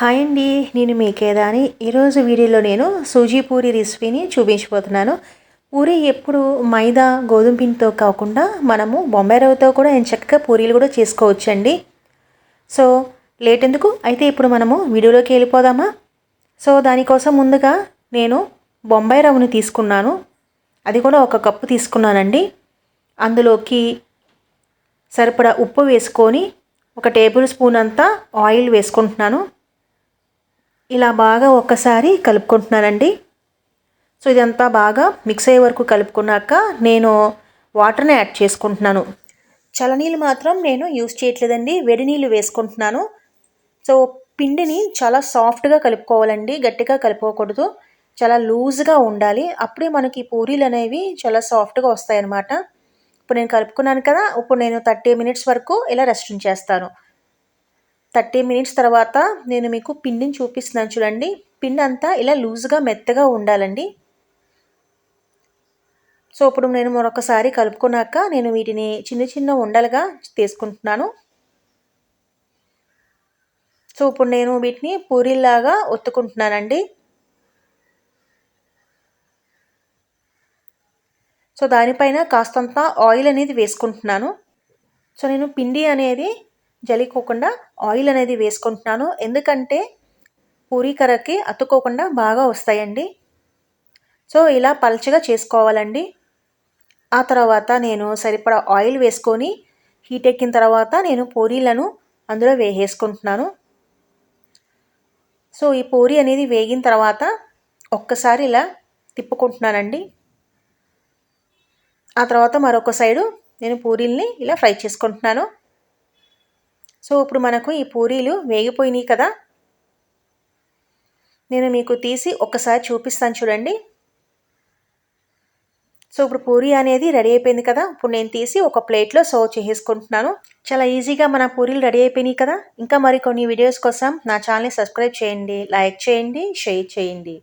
Hi అండి నేను మీకేదాని ఈరోజు వీడియోలో నేను సూజీ పూరి రెసిపీని చూపించబోతున్నాను. పూరి ఎప్పుడు మైదా గోధుమ పిండితో కాకుండా మనము బొంబాయి రవ్వతో కూడా నేను చక్కగా పూరీలు కూడా చేసుకోవచ్చండి. సో లేట్ ఎందుకు? అయితే ఇప్పుడు మనము వీడియోలోకి వెళ్ళిపోదామా? సో దానికోసం ముందుగా నేను బొంబాయి రవ్వను తీసుకున్నాను. అది కూడా ఒక కప్పు తీసుకున్నానండి. అందులోకి సరిపడా ఉప్పు వేసుకొని ఒక టేబుల్ స్పూన్ అంతా ఆయిల్ వేసుకుంటున్నాను. ఇలా బాగా ఒక్కసారి కలుపుకుంటున్నానండి. సో ఇదంతా బాగా మిక్స్ అయ్యే వరకు కలుపుకున్నాక నేను వాటర్ని యాడ్ చేసుకుంటున్నాను. చలనీళ్ళు మాత్రం నేను యూస్ చేయట్లేదండి. వేడి నీళ్ళు వేసుకుంటున్నాను. సో పిండిని చాలా సాఫ్ట్గా కలుపుకోవాలండి. గట్టిగా కలుపుకోకూడదు. చాలా లూజ్గా ఉండాలి. అప్పుడే మనకి పూరీలు అనేవి చాలా సాఫ్ట్గా వస్తాయి అన్నమాట ఇప్పుడు నేను కలుపుకున్నాను కదా. ఇప్పుడు నేను థర్టీ మినిట్స్ వరకు ఇలా రెస్ట్ చేస్తాను థర్టీ మినిట్స్ తర్వాత నేను మీకు పిండిని చూపిస్తున్నాను చూడండి. పిండి అంతా ఇలా లూజ్గా మెత్తగా ఉండాలండి. సో ఇప్పుడు నేను మరొకసారి కలుపుకున్నాక నేను వీటిని చిన్న చిన్న ఉండలుగా తీసుకుంటున్నాను. సో ఇప్పుడు నేను వీటిని పూరీలాగా ఒత్తుకుంటున్నానండి. సో దానిపైన కాస్తంత ఆయిల్ అనేది వేసుకుంటున్నాను. సో నేను పిండి అనేది జలికోకుండా ఆయిల్ అనేది వేసుకుంటున్నాను. ఎందుకంటే పూరీ కర్రకి అతుక్కోకుండా బాగా వస్తాయండి. సో ఇలా పల్చగా చేసుకోవాలండి. ఆ తర్వాత నేను సరిపడా ఆయిల్ వేసుకొని హీట్ ఎక్కిన తర్వాత నేను పూరీలను అందులో వేసేసుకుంటున్నాను. సో ఈ పూరి అనేది వేగిన తర్వాత ఒక్కసారి ఇలా తిప్పుకుంటున్నానండి. ఆ తర్వాత మరొక సైడు నేను పూరీల్ని ఇలా ఫ్రై చేసుకుంటున్నాను. సో ఇప్పుడు మనకు ఈ పూరీలు వేగిపోయినాయి కదా? నేను మీకు తీసి ఒక్కసారి చూపిస్తాను చూడండి. సో ఇప్పుడు పూరీ అనేది రెడీ అయిపోయింది కదా? ఇప్పుడు నేను తీసి ఒక ప్లేట్లో సర్వ్ చేసుకుంటున్నాను చాలా ఈజీగా మన పూరీలు రెడీ అయిపోయినాయి కదా? ఇంకా మరికొన్ని వీడియోస్ కోసం నా ఛానల్ని సబ్స్క్రైబ్ చేయండి లైక్ చేయండి షేర్ చేయండి.